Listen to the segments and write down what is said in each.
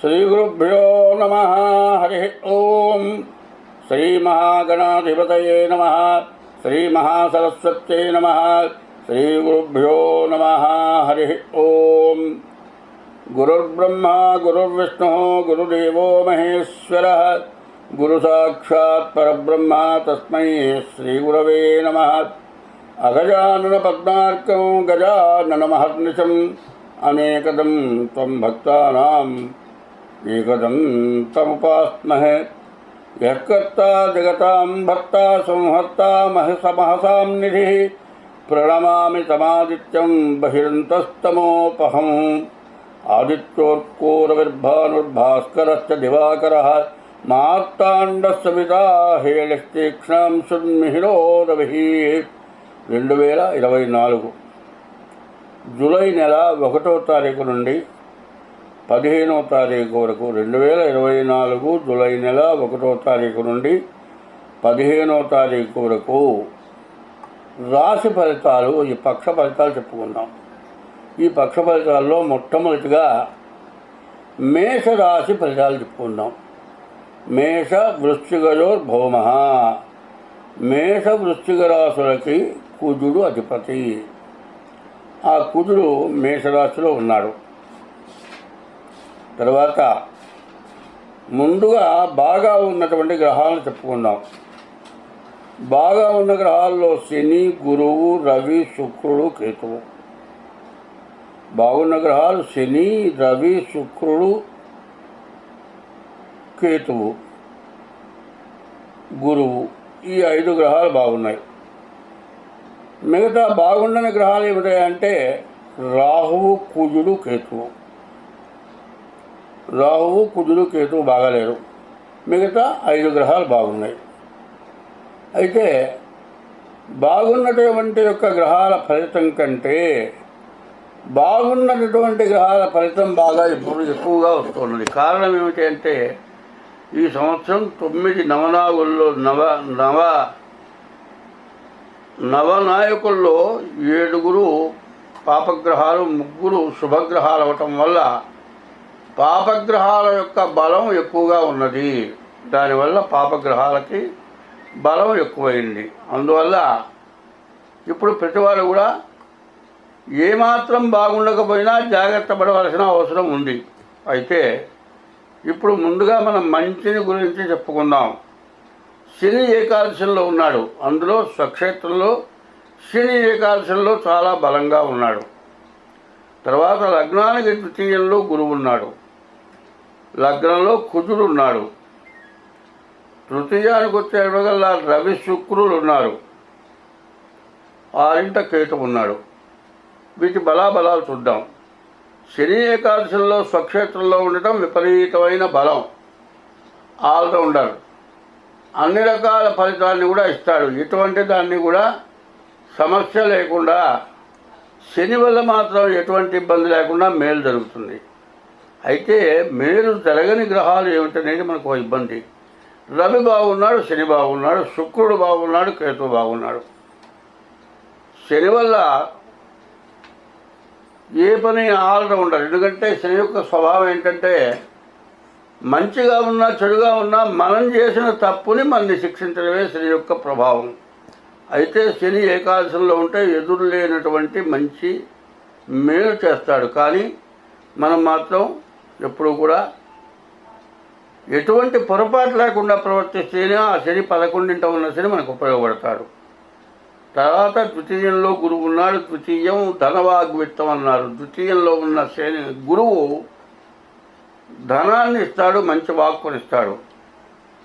श्रीगुरुभ्यो नमः, हरिः ॐ श्रीमहागणाधिपतये नमः, श्रीमहासरस्वत्यै नमः, श्रीगुरुभ्यो नमः, हरिः ॐ गुरुर्ब्रह्मा, गुरुर्विष्णुः, गुरुदेवो महेश्वरः, गुरुसाक्षात् परब्रह्मा तस्मै श्रीगुरवे नमः। अगजाननपद्मार्कं, गजाननमहर्निशम्, अनेकदं त्वं भक्तानां అనేకదం త్వం భక్తానాం ఏకదం తముపాస్మహే యత్కర్తా జగతాం భర్తా సంహర్తా మహసమహసాం నిధి. ప్రణమామి తమాదిత్యం బహిరంతస్తమోపహం. ఆదిత్యోర్కోరవిర్భానుర్భాస్కరశ్చ దివాకరः. మార్తాండస్సవితా హేళస్తీక్ష్ణం సున్మిహిరోరవిః రెండు వేల ఇరవై నాలుగు జూలై నెల ఒకటో తారీఖు నుండి పదిహేనో తారీఖు వరకు రెండు వేల ఇరవై నాలుగు జూలై నెల ఒకటో తారీఖు నుండి పదిహేనో తారీఖు వరకు రాశి ఫలితాలు ఈ పక్ష ఫలితాలు చెప్పుకుందాం. ఈ పక్ష ఫలితాల్లో మొట్టమొదటిగా మేష రాశి ఫలితాలు చెప్పుకుందాం. మేష వృశ్చికయోర్ భౌమ మేష వృశ్చిక రాశులకి కుజుడు అధిపతి. ఆ కుజుడు మేషరాశిలో ఉన్నాడు. తర్వాత ముందుగా బాగా ఉన్నటువంటి గ్రహాలను చెప్పుకుందాం. బాగా ఉన్న గ్రహాల్లో శని గురువు రవి శుక్రుడు కేతువు. బాగున్న గ్రహాలు శని రవి శుక్రుడు కేతువు. గురువు. ఈ ఐదు గ్రహాలు బాగున్నాయి. మిగతా బాగుండని గ్రహాలు ఏమిటాయంటే రాహువు కుజుడు కేతువు. రాహువు కుజుడు కేతువు బాగాలేరు. మిగతా ఐదు గ్రహాలు బాగున్నాయి. అయితే బాగున్నటువంటి యొక్క గ్రహాల ఫలితం కంటే బాగున్నటువంటి గ్రహాల ఫలితం బాగా ఇప్పుడు ఎక్కువగా వస్తున్నది. కారణం ఏమిటి అంటే ఈ సంవత్సరం తొమ్మిది నవనాగుల్లో నవ నవ నవనాయకుల్లో ఏడుగురు పాపగ్రహాలు ముగ్గురు శుభగ్రహాలు అవటం వల్ల పాపగ్రహాల యొక్క బలం ఎక్కువగా ఉన్నది. దానివల్ల పాపగ్రహాలకి బలం ఎక్కువైంది. అందువల్ల ఇప్పుడు ప్రతివారు కూడా ఏమాత్రం బాగుండకపోయినా జాగ్రత్త పడవలసిన అవసరం ఉంది. అయితే ఇప్పుడు ముందుగా మనం మంచిని గురించి చెప్పుకుందాం. శని ఏకాదశంలో ఉన్నాడు. అందులో స్వక్షేత్రంలో శని ఏకాదశంలో చాలా బలంగా ఉన్నాడు. తర్వాత లగ్నానికి ద్వితీయంలో గురువు ఉన్నాడు. లగ్నంలో కుజుడు ఉన్నాడు తృతీయానికి వచ్చేటగల్లా రవి శుక్రులు ఉన్నారు ఆరింట కేతు ఉన్నాడు వీటి బలాబలాలు చూద్దాం. శని ఏకాదశంలో స్వక్షేత్రంలో ఉండటం విపరీతమైన బలం. ఆల్రౌండర్. అన్ని రకాల ఫలితాన్ని కూడా ఇస్తాడు. ఎటువంటి దాన్ని కూడా సమస్య లేకుండా శని వల్ల మాత్రం ఎటువంటి ఇబ్బంది లేకుండా మేలు జరుగుతుంది. అయితే మేలు జరగని గ్రహాలు ఏమిటనేది మనకు ఇబ్బంది. రవి బాగున్నాడు శని బాగున్నాడు శుక్రుడు బాగున్నాడు కేతు బాగున్నాడు. శని వల్ల ఏ పని ఆల్రౌండర్ ఎందుకంటే శని యొక్క స్వభావం ఏంటంటే మంచిగా ఉన్నా చెడుగా ఉన్నా మనం చేసిన తప్పుని మనల్ని శిక్షించడమే శని యొక్క ప్రభావం. అయితే శని ఏకాదశంలో ఉంటే ఎదురు లేనటువంటి మంచి మేలు చేస్తాడు. కానీ మనం మాత్రం ఎప్పుడు కూడా ఎటువంటి పొరపాటు లేకుండా ప్రవర్తిస్తేనే ఆ శని పదకొండింట ఉన్న శని మనకు ఉపయోగపడతాడు. తర్వాత ద్వితీయంలో గురువు ఉన్నాడు ద్వితీయం ధనవాగ్విత్తం అన్నారు. ద్వితీయంలో ఉన్న శని గురువు ధనాన్ని ఇస్తాడు మంచి వాక్కునిస్తాడు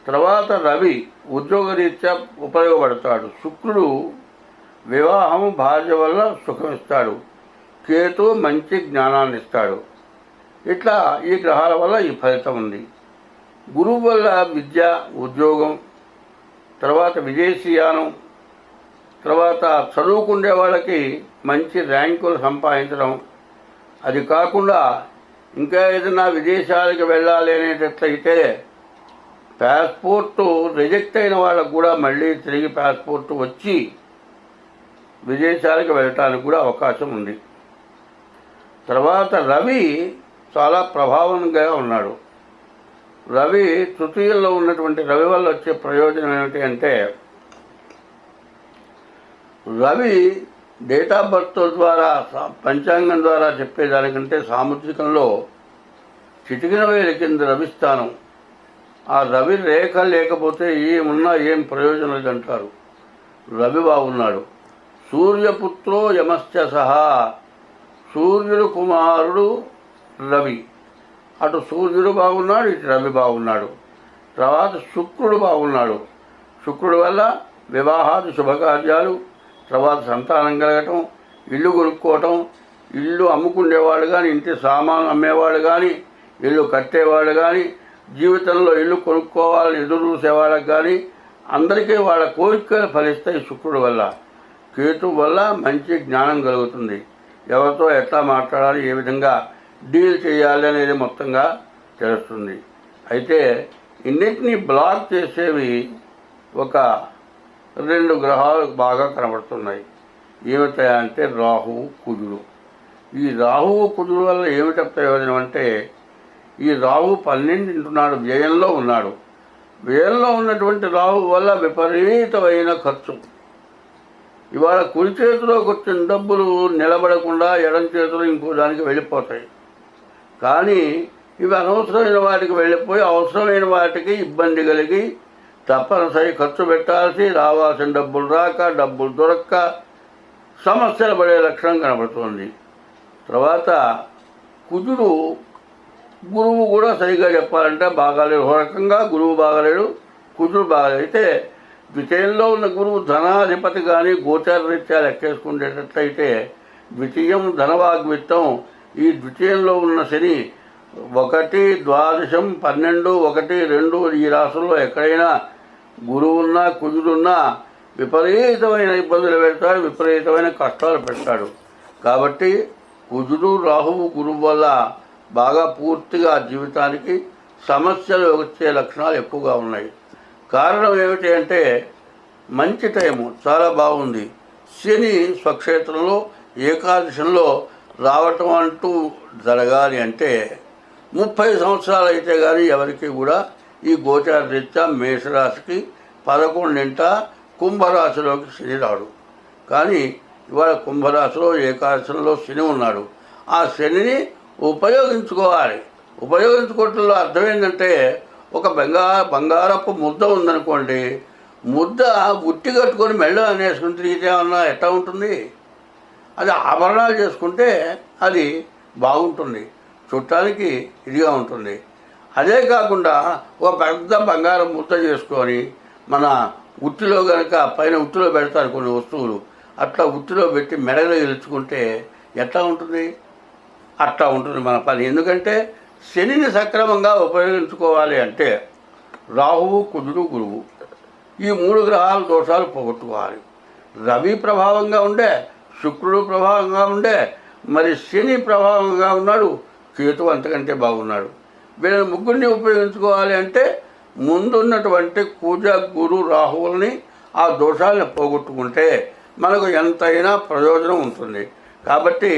తర్వాత రవి ఉద్యోగరీత్యా ఉపయోగపడతాడు. శుక్రుడు వివాహం భార్య వల్ల సుఖమిస్తాడు కేతు మంచి జ్ఞానాన్ని ఇస్తాడు. ఇట్లా ఈ గ్రహాల వల్ల ఈ ఫలితం ఉంది. గురువు వల్ల విద్య ఉద్యోగం తర్వాత విదేశీయానం తర్వాత చదువుకునే వాళ్ళకి మంచి ర్యాంకులు సంపాదించడం. అది కాకుండా ఇంకా ఏదైనా విదేశాలకు వెళ్ళాలి అనేటట్లయితే పాస్పోర్టు రిజెక్ట్ అయిన వాళ్ళకు కూడా మళ్ళీ తిరిగి పాస్పోర్ట్ వచ్చి విదేశాలకు వెళ్ళటానికి కూడా అవకాశం ఉంది. తర్వాత రవి చాలా ప్రభావంగా ఉన్నాడు. రవి తృతీయంలో ఉన్నటువంటి రవి వల్ల వచ్చే ప్రయోజనం ఏమిటి అంటే రవి డేట్ ఆఫ్ బర్త్ ద్వారా పంచాంగం ద్వారా చెప్పేదానికంటే సాముద్రికంలో చిటికిన వేల కింద రవిస్థానం ఆ రవి రేఖ లేకపోతే ఏమున్నా ఏం ప్రయోజనం లేదంటారు. రవి బాగున్నాడు. సూర్యపుత్రో యమశ్చ సహా సూర్యుడు కుమారుడు రవి. అటు సూర్యుడు బాగున్నాడు ఇటు రవి బాగున్నాడు. తర్వాత శుక్రుడు బాగున్నాడు. శుక్రుడు వల్ల వివాహాది శుభకార్యాలు తర్వాత సంతానం కలగటం ఇల్లు కొనుక్కోవటం ఇల్లు అమ్ముకునేవాళ్ళు కానీ ఇంటి సామాను అమ్మేవాళ్ళు కానీ ఇల్లు కట్టేవాళ్ళు కానీ జీవితంలో ఇల్లు కొనుక్కోవాలని ఎదురు చూసేవాళ్ళకి కానీ అందరికీ వాళ్ళ కోరికలు ఫలిస్తాయి శుక్రుడు వల్ల. కేతు వల్ల మంచి జ్ఞానం కలుగుతుంది. ఎవరితో ఎట్లా మాట్లాడాలి ఏ విధంగా డీల్ చేయాలి అనేది మొత్తంగా తెలుస్తుంది. అయితే ఇన్నిటిని బ్లాక్ చేసేవి ఒక రెండు గ్రహాలు బాగా కనబడుతున్నాయి. ఏమిటా అంటే రాహువు కుజుడు. ఈ రాహువు కుజుడు వల్ల ఏమిట ప్రయోజనం అంటే ఈ రాహు పన్నెండింటున్నాడు వ్యయంలో ఉన్నాడు. వ్యయంలో ఉన్నటువంటి రాహు వల్ల విపరీతమైన ఖర్చు. ఇవాళ కుడి చేతిలోకి వచ్చిన డబ్బులు నిలబడకుండా ఎడం చేతిలో ఇంకో దానికి వెళ్ళిపోతాయి. కానీ ఇవి అనవసరమైన వాటికి వెళ్ళిపోయి అవసరమైన వాటికి ఇబ్బంది కలిగి తప్పనిసరి ఖర్చు పెట్టాల్సి రావాల్సిన డబ్బులు రాక డబ్బులు దొరక్క సమస్యలు పడే లక్షణం కనబడుతుంది. తర్వాత కుజుడు గురువు కూడా సరిగా చెప్పాలంటే బాగాలేడు. ఒక రకంగా గురువు బాగాలేడు కుజుడు బాగాలేడు. అయితే ద్వితీయంలో ఉన్న గురువు ధనాధిపతి కానీ గోచార రీత్యా లెక్కేసుకునేటట్లయితే ద్వితీయం ధనవాగ్విత్తం ఈ ద్వితీయంలో ఉన్న శని ఒకటి ద్వాదశం పన్నెండు ఒకటి రెండు ఈ రాష్ట్రంలో ఎక్కడైనా గురువున్నా కుజుడున్నా విపరీతమైన ఇబ్బందులు పెడతాడు విపరీతమైన కష్టాలు పెడతాడు. కాబట్టి కుజుడు రాహువు గురువు వల్ల బాగా పూర్తిగా జీవితానికి సమస్యలు వచ్చే లక్షణాలు ఎక్కువగా ఉన్నాయి. కారణం ఏమిటి అంటే మంచి టైము చాలా బాగుంది. శని స్వక్షేత్రంలో ఏకాదశంలో రావటం అంటూ జరగాలి అంటే ముప్పై సంవత్సరాలు అయితే కానీ ఎవరికి కూడా ఈ గోచార రీత్యా మేషరాశికి పదకొండింట కుంభరాశిలోకి శని రాడు. కానీ ఇవాళ కుంభరాశిలో ఏకాదశంలో శని ఉన్నాడు. ఆ శనిని ఉపయోగించుకోవాలి. ఉపయోగించుకోవటంలో అర్థం ఏంటంటే ఒక బంగార బంగారపు ముద్ద ఉందనుకోండి ముద్ద ఉట్టి కట్టుకొని మెళ్ళ అనేసుకుని తిరిగితే ఏమన్నా ఎట్లా ఉంటుంది? అది ఆభరణాలు చేసుకుంటే అది బాగుంటుంది. చూడటానికి ఇదిగా ఉంటుంది. అదే కాకుండా ఒక పెద్ద బంగారం ముద్ద చేసుకొని మన ఉట్టిలో కనుక పైన ఉట్టిలో పెడతారు కొన్ని వస్తువులు. అట్లా ఉట్టిలో పెట్టి మెడలో గెలుచుకుంటే ఎట్లా ఉంటుంది? అట్లా ఉంటుంది మన పని. ఎందుకంటే శనిని సక్రమంగా ఉపయోగించుకోవాలి అంటే రాహువు కుజుడు గురువు ఈ మూడు గ్రహాల దోషాలు పోగొట్టుకోవాలి. రవి ప్రభావంగా ఉండే శుక్రుడు ప్రభావంగా ఉండే మరి శని ప్రభావంగా ఉన్నాడు కేతు అంతకంటే బాగున్నాడు. వీళ్ళ ముగ్గురిని ఉపయోగించుకోవాలి అంటే ముందున్నటువంటి కూజ గురు రాహువుల్ని ఆ దోషాలను పోగొట్టుకుంటే మనకు ఎంతైనా ప్రయోజనం ఉంటుంది. కాబట్టి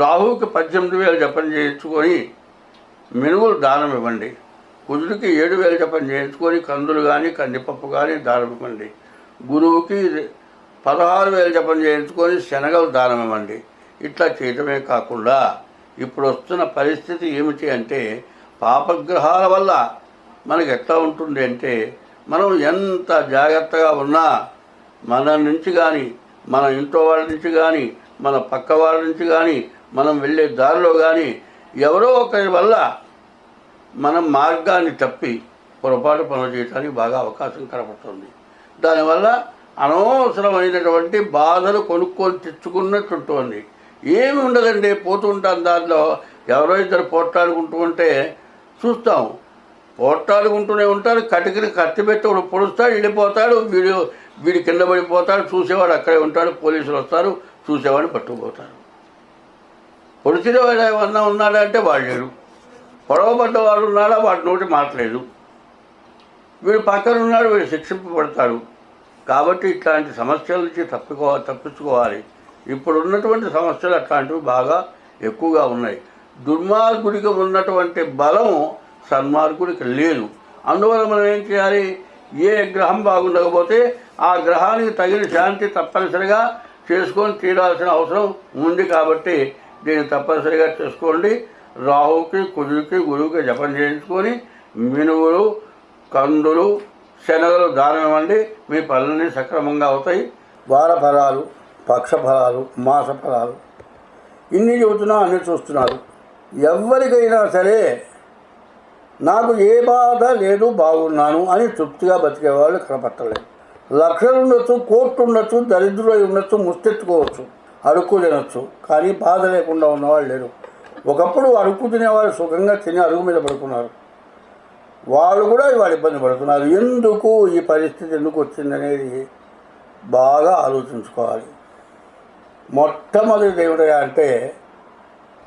రాహువుకి పద్దెనిమిది వేలు జపం చేయించుకొని మినుములు దానం ఇవ్వండి. కుజుడికి ఏడు వేలు జపం చేయించుకొని కందులు కానీ కందిపప్పు కానీ దానం ఇవ్వండి. గురువుకి పదహారు వేలు జపం చేయించుకొని శనగలు దానం ఇవ్వండి. ఇట్లా చేయటమే కాకుండా ఇప్పుడు వస్తున్న పరిస్థితి ఏమిటి అంటే పాపగ్రహాల వల్ల మనకి ఎట్లా ఉంటుంది అంటే మనం ఎంత జాగ్రత్తగా ఉన్నా మన నుంచి కానీ మన ఇంట్లో వాళ్ళ నుంచి కానీ మన పక్క వాళ్ళ నుంచి కానీ మనం వెళ్ళే దారిలో కానీ ఎవరో ఒకరి వల్ల మనం మార్గాన్ని తప్పి పొరపాటు పనులు చేయడానికి బాగా అవకాశం కనపడుతుంది దానివల్ల అనవసరమైనటువంటి బాధలు కొనుక్కొని తెచ్చుకున్నట్టు ఉంది. ఏమి ఉండదండి పోతుంటాం దాంట్లో ఎవరో ఇద్దరు పోట్లాడుకుంటూ ఉంటే చూస్తాం. పోట్లాడుకుంటూనే ఉంటారు కటికిని కత్తి పెట్టి ఒకడు పొడుస్తాడు వెళ్ళిపోతాడు వీడు వీడి కింద పడిపోతాడు చూసేవాడు అక్కడే ఉంటాడు పోలీసులు వస్తారు చూసేవాడిని పట్టుకుపోతారు పొడిచిన వాడు ఏమన్నా ఉన్నాడంటే వాడు లేడు. పొడవబడ్డ వాడు ఉన్నాడా? వాడి నోటి మాట్లేదు వీడు పక్కన ఉన్నాడు వీడు శిక్షింపబడతాడు. కాబట్టి ఇట్లాంటి సమస్యల నుంచి తప్పుకో తప్పించుకోవాలి. ఇప్పుడు ఉన్నటువంటి సమస్యలు అట్లాంటివి బాగా ఎక్కువగా ఉన్నాయి. దుర్మార్గుడికి ఉన్నటువంటి బలం సన్మార్గుడికి లేదు. అందువల్ల మనం ఏం చేయాలి? ఏ గ్రహం బాగుండకపోతే ఆ గ్రహానికి తగిన శాంతి తప్పనిసరిగా చేసుకొని తీరాల్సిన అవసరం ఉంది కాబట్టి దీన్ని తప్పనిసరిగా చేసుకోండి. రాహుకి కుజుకి గురువుకి జపం చేయించుకొని మినువులు కందులు శనగలు దానం ఇవ్వండి మీ పనులన్నీ సక్రమంగా అవుతాయి. వార ఫలాలు పక్ష ఫలాలు మాస ఫలాలు ఇన్ని చెబుతున్నా అన్ని చూస్తున్నారు. ఎవరికైనా సరే నాకు ఏ బాధ లేదు బాగున్నాను అని తృప్తిగా బతికేవాళ్ళు కనపట్టలేదు లక్షలు ఉండొచ్చు కోట్లు ఉండొచ్చు దరిద్రులై ఉండొచ్చు ముస్తెత్తుకోవచ్చు అడుక్కు తినొచ్చు కానీ బాధ లేకుండా ఉన్నవాళ్ళు లేరు. ఒకప్పుడు అడుక్కు తినేవాళ్ళు సుఖంగా తిని అరుగు మీద పడుకున్నారు. వాళ్ళు కూడా ఇవాళ ఇబ్బంది పడుతున్నారు. ఎందుకు ఈ పరిస్థితి ఎందుకు వచ్చిందనేది బాగా ఆలోచించుకోవాలి. మొట్టమొదటి ఏమిటా అంటే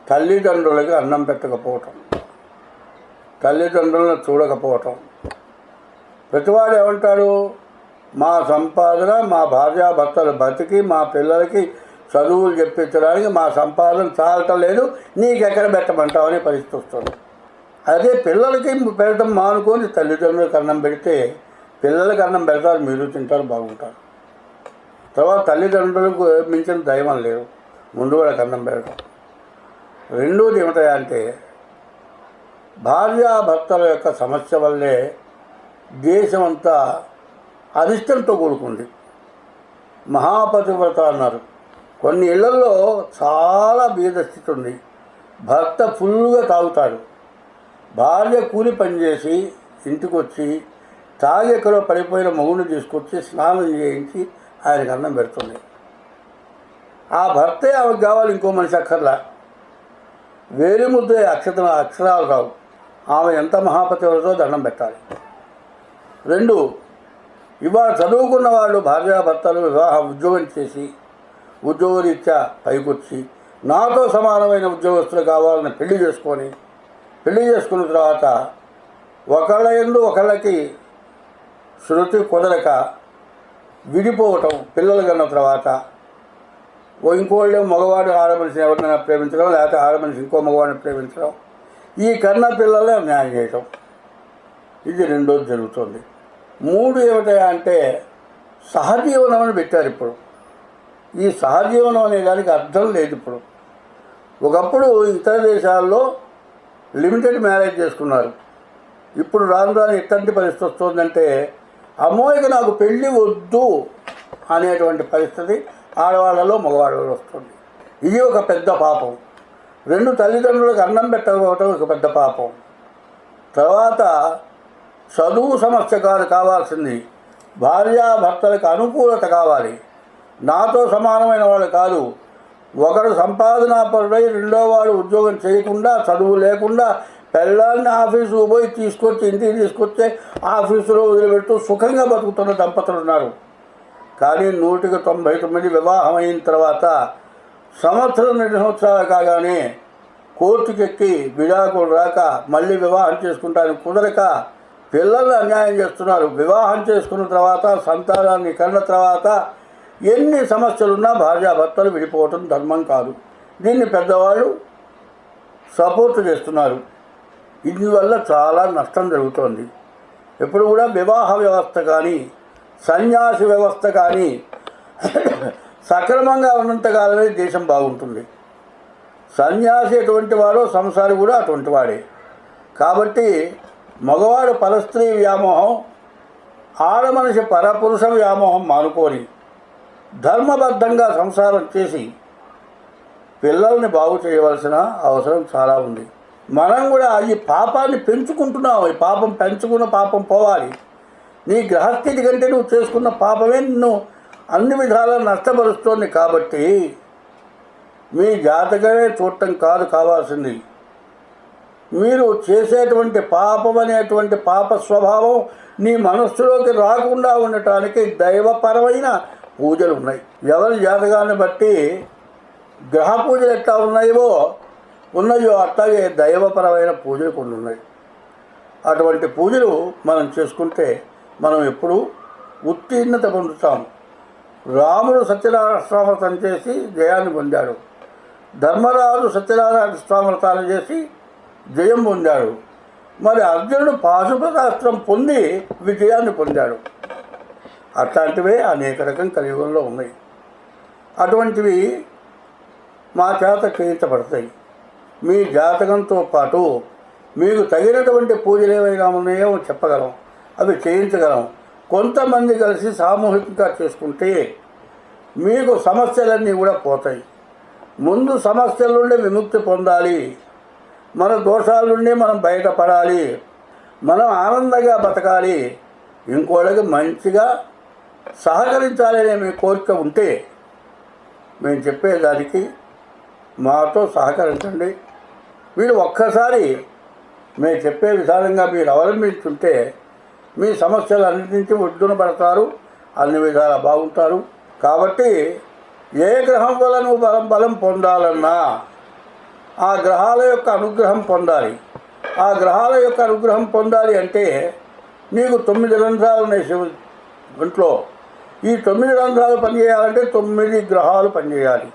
తల్లిదండ్రులకి అన్నం పెట్టకపోవటం. తల్లిదండ్రులను చూడకపోవటం. ప్రతివాడు ఏమంటాడు? మా సంపాదన మా భార్యాభర్తలు బతికి మా పిల్లలకి చదువులు చెప్పించడానికి మా సంపాదన చాలటం లేదు నీకెక్కడ పెట్టమంటావు అనే పరిస్థితి వస్తుంది. అదే పిల్లలకి పెట్టడం మానుకొని తల్లిదండ్రులకు అన్నం పెడితే పిల్లలకి అన్నం పెడతారు మీరు తింటారు బాగుంటారు. తర్వాత తల్లిదండ్రులకు మించిన దైవం లేదు ముందు వాళ్ళకి అన్నం పెడతాం రెండోది ఏమిటా అంటే భార్యాభర్తల యొక్క సమస్య వల్లే దేశమంతా అరిష్టంతో కూడుకుంది. మహాపతివ్రత అన్నారు. కొన్ని ఇళ్ళలో చాలా బీదస్థితి ఉంది. భర్త ఫుల్గా తాగుతాడు. భార్య కూలి పనిచేసి ఇంటికి వచ్చి తాగి పడిపోయిన మొగుడిని తీసుకొచ్చి స్నానం చేయించి ఆయనకు అన్నం పెడుతుంది. ఆ భర్తే ఆమెకు కావాలి ఇంకో మనిషి అక్కర్లా. వేరే ముద్దే అక్షత అక్షరాలు రావు. ఆమె ఎంత మహాపతివ్రతో దండం పెట్టాలి. రెండు ఇవాళ చదువుకున్న వాళ్ళు భార్యాభర్తలు వివాహ ఉద్యోగం చేసి ఉద్యోగరీత్యా పైకొచ్చి నాతో సమానమైన ఉద్యోగస్తులు కావాలని పెళ్ళి చేసుకొని పెళ్ళి చేసుకున్న తర్వాత ఒకళ్ళ ఎందు ఒకళ్ళకి శృతి కుదరక విడిపోవటం పిల్లలు కన్న తర్వాత ఓ ఇంకోళ్ళు మగవాడు ఆడమనిషిని ఎవరినైనా ప్రేమించడం లేకపోతే ఆడమనిషి ఇంకో మగవాడిని ప్రేమించడం. ఈ కన్న పిల్లలే న్యాయం చేయటం. ఇది రెండోది జరుగుతుంది. మూడు ఏమిటా అంటే సహజీవనం అని పెట్టారు ఇప్పుడు. ఈ సహజీవనం అనే దానికి అర్థం లేదు ఇప్పుడు. ఒకప్పుడు ఇతర దేశాల్లో లిమిటెడ్ మ్యారేజ్ చేసుకున్నారు. ఇప్పుడు రాను రాను ఎట్లాంటి పరిస్థితి వస్తుందంటే అమ్మోయికి నాకు పెళ్ళి వద్దు అనేటువంటి పరిస్థితి ఆడవాళ్ళలో మగవాళ్ళలో వస్తుంది. ఇది ఒక పెద్ద పాపం. రెండు తల్లిదండ్రులకు అన్నం పెట్టకపోవటం ఒక పెద్ద పాపం. తర్వాత చదువు సమస్య కాదు కావాల్సింది. భార్యాభర్తలకు అనుకూలత కావాలి. నాతో సమానమైన వాళ్ళు కాదు. ఒకరు సంపాదన పరుడై రెండో వాడు ఉద్యోగం చేయకుండా చదువు లేకుండా పెళ్ళాన్ని ఆఫీసుకు పోయి తీసుకొచ్చి ఇంటికి తీసుకొచ్చి ఆఫీసులో వదిలిపెడుతూ సుఖంగా బతుకుతున్న దంపతులు ఉన్నారు. కానీ నూటికి తొంభై తొమ్మిది వివాహం అయిన తర్వాత సంవత్సరం రెండు సంవత్సరాలు కాగానే కోర్టుకెక్కి విడాకులు రాక మళ్ళీ వివాహం చేసుకుంటానికి కుదరక పిల్లలు అన్యాయం చేస్తున్నారు. వివాహం చేసుకున్న తర్వాత సంతానాన్ని కన్న తర్వాత ఎన్ని సమస్యలున్నా భార్యాభర్తలు విడిపోవటం ధర్మం కాదు. దీన్ని పెద్దవాళ్ళు సపోర్ట్ చేస్తున్నారు. దీనివల్ల చాలా నష్టం జరుగుతోంది. ఎప్పుడు కూడా వివాహ వ్యవస్థ కానీ సన్యాసి వ్యవస్థ కానీ సక్రమంగా ఉన్నంతకాలమే దేశం బాగుంటుంది. సన్యాసి ఎటువంటి వాడో సంసారి కూడా అటువంటి వాడే. కాబట్టి మగవాడు పరస్త్రీ వ్యామోహం ఆడమనిషి పరపురుష వ్యామోహం మానుకొని ధర్మబద్ధంగా సంసారం చేసి పిల్లల్ని బాగు చేయవలసిన అవసరం చాలా ఉంది. మనం కూడా ఈ పాపాన్ని పెంచుకుంటున్నాం. ఈ పాపం పెంచుకున్న పాపం పోవాలి. నీ గ్రహస్థితి కంటే నువ్వు చేసుకున్న పాపమే నిన్ను అన్ని విధాలా నష్టపరుస్తోంది కాబట్టి మీ జాతకమే చూడటం కాదు కావాల్సింది. మీరు చేసేటువంటి పాపం అనేటువంటి పాప స్వభావం నీ మనస్సులోకి రాకుండా ఉండటానికి దైవపరమైన పూజలు ఉన్నాయి. ఎవరి జాతకాన్ని బట్టి గ్రహ పూజలు ఎట్లా ఉన్నాయో ఉన్నాయో అట్లాగే దైవపరమైన పూజలు కొన్ని ఉన్నాయి. అటువంటి పూజలు మనం చేసుకుంటే మనం ఎప్పుడూ ఉత్తీర్ణత పొందుతాం. రాముడు సత్యనారాయణ చేసి జయాన్ని పొందాడు. ధర్మరాజు సత్యనారాయణ స్వామి చేసి జయం పొందాడు. మరి అర్జునుడు పాశుపతాస్త్రం పొంది విజయాన్ని పొందాడు. అట్లాంటివే అనేక రకం కలియుగంలో ఉన్నాయి. అటువంటివి మా చేత చేయించబడతాయి. మీ జాతకంతో పాటు మీకు తగినటువంటి పూజలు ఏవైనా ఉన్నాయో చెప్పగలం. అవి చేయించగలం. కొంతమంది కలిసి సామూహికంగా చేసుకుంటే మీకు సమస్యలన్నీ కూడా పోతాయి. ముందు సమస్యల నుండి విముక్తి పొందాలి. మన దోషాల నుండి మనం బయటపడాలి. మనం ఆనందంగా బతకాలి. ఇంకోళ్ళకి మంచిగా సహకరించాలనే మీ కోరిక ఉంటే మేము చెప్పేదానికి మాతో సహకరించండి. మీరు ఒక్కసారి మేము చెప్పే విధానంగా మీరు అవలంబించుంటే మీ సమస్యలు అన్నిటి నుంచి ఒడ్డున పడతారు అన్ని విధాలా బాగుంటారు. కాబట్టి ఏ గ్రహం వల్ల నువ్వు బలం బలం పొందాలన్నా ఆ గ్రహాల యొక్క అనుగ్రహం పొందాలి. ఆ గ్రహాల యొక్క అనుగ్రహం పొందాలి అంటే నీకు తొమ్మిది రంధ్రాలు ఉన్నాయి శివ ఇంట్లో ఈ తొమ్మిది రంధ్రాలు పనిచేయాలంటే తొమ్మిది గ్రహాలు పనిచేయాలి.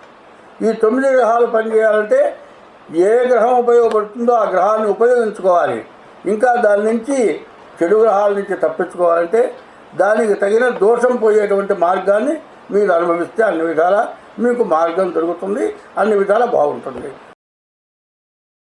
ఈ తొమ్మిది గ్రహాలు పనిచేయాలంటే ఏ గ్రహం ఉపయోగపడుతుందో ఆ గ్రహాన్ని ఉపయోగించుకోవాలి. ఇంకా దాని నుంచి చెడు గ్రహాల నుంచి తప్పించుకోవాలంటే దానికి తగిన దోషం పోయేటువంటి మార్గాన్ని మీరు అనుభవిస్తే అన్ని విధాలా మీకు మార్గం దొరుకుతుంది అన్ని విధాలా బాగుంటుంది.